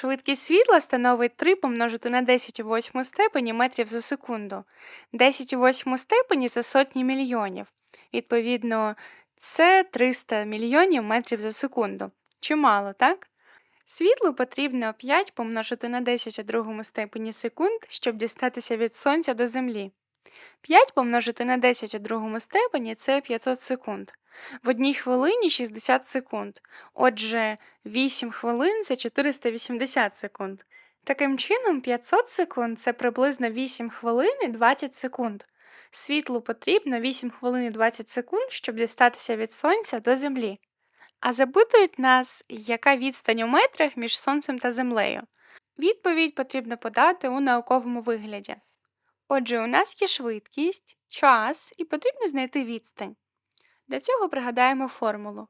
Швидкість світла становить 3 помножити на 10 у восьму степені метрів за секунду. 10 у восьму степені це сотні мільйонів. Відповідно, це 300 мільйонів метрів за секунду. Чимало, так? Світлу потрібно 5 помножити на 10 у другому степені секунд, щоб дістатися від Сонця до Землі. 5 помножити на 10 у другому степені це 500 секунд. В одній хвилині 60 секунд. Отже, 8 хвилин це 480 секунд. Таким чином, 500 секунд це приблизно 8 хвилин і 20 секунд. Світлу потрібно 8 хвилин і 20 секунд, щоб дістатися від Сонця до Землі. А запитують нас, яка відстань у метрах між Сонцем та Землею. Відповідь потрібно подати у науковому вигляді. Отже, у нас є швидкість, час і потрібно знайти відстань. Для цього пригадаємо формулу.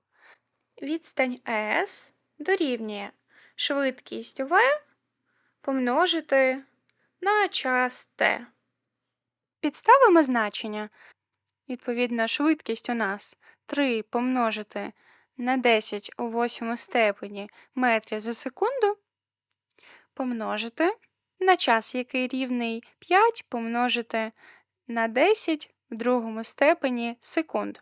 Відстань S дорівнює швидкість v помножити на час t. Підставимо значення. Відповідно, швидкість у нас 3 помножити на 10 у восьмому степені метрів за секунду помножити на час, який рівний 5 помножити на 10 в другому степені секунд.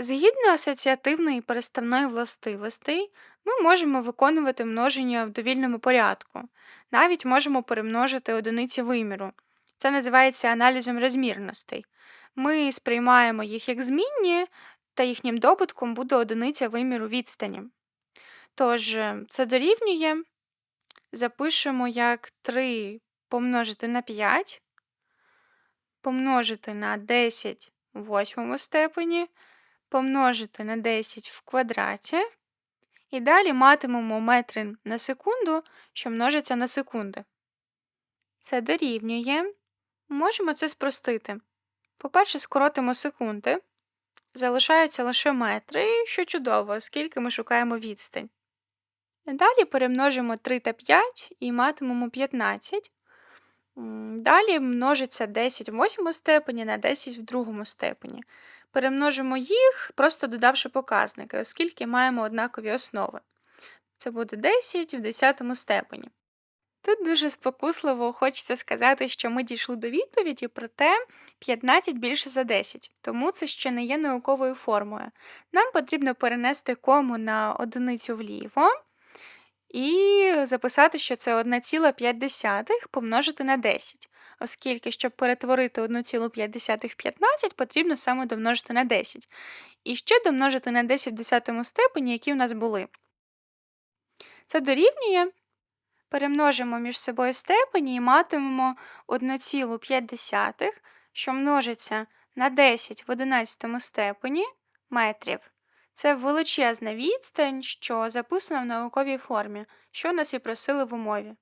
Згідно асоціативної переставної властивостей, ми можемо виконувати множення в довільному порядку. Навіть можемо перемножити одиниці виміру. Це називається аналізом розмірностей. Ми сприймаємо їх як змінні, та їхнім добутком буде одиниця виміру відстані. Тож, е, це дорівнює, запишемо як 3 помножити на 5, помножити на 10 в восьмому степені, помножити на 10 в квадраті. І далі матимемо метри на секунду, що множиться на секунди. Це дорівнює. Можемо це спростити. По-перше, скоротимо секунди. Залишаються лише метри, що чудово, оскільки ми шукаємо відстань. Далі перемножимо 3 та 5 і матимемо 15. Далі множиться 10 в восьмому степені на 10 в другому степені. Перемножимо їх, просто додавши показники, оскільки маємо однакові основи. Це буде 10 в 10 степені. Тут дуже спокусливо хочеться сказати, що ми дійшли до відповіді, проте 15 більше за 10, тому це ще не є науковою формою. Нам потрібно перенести кому на одиницю вліво і записати, що це 1,5 помножити на 10, оскільки, щоб перетворити 1,5 в 15, потрібно саме домножити на 10. І ще домножити на 10 в 10 степені, які у нас були. Це дорівнює. Перемножимо між собою степені і матимемо 1,5, що множиться на 10 в 11 степені метрів. Це величезна відстань, що записана в науковій формі, що нас і просили в умові.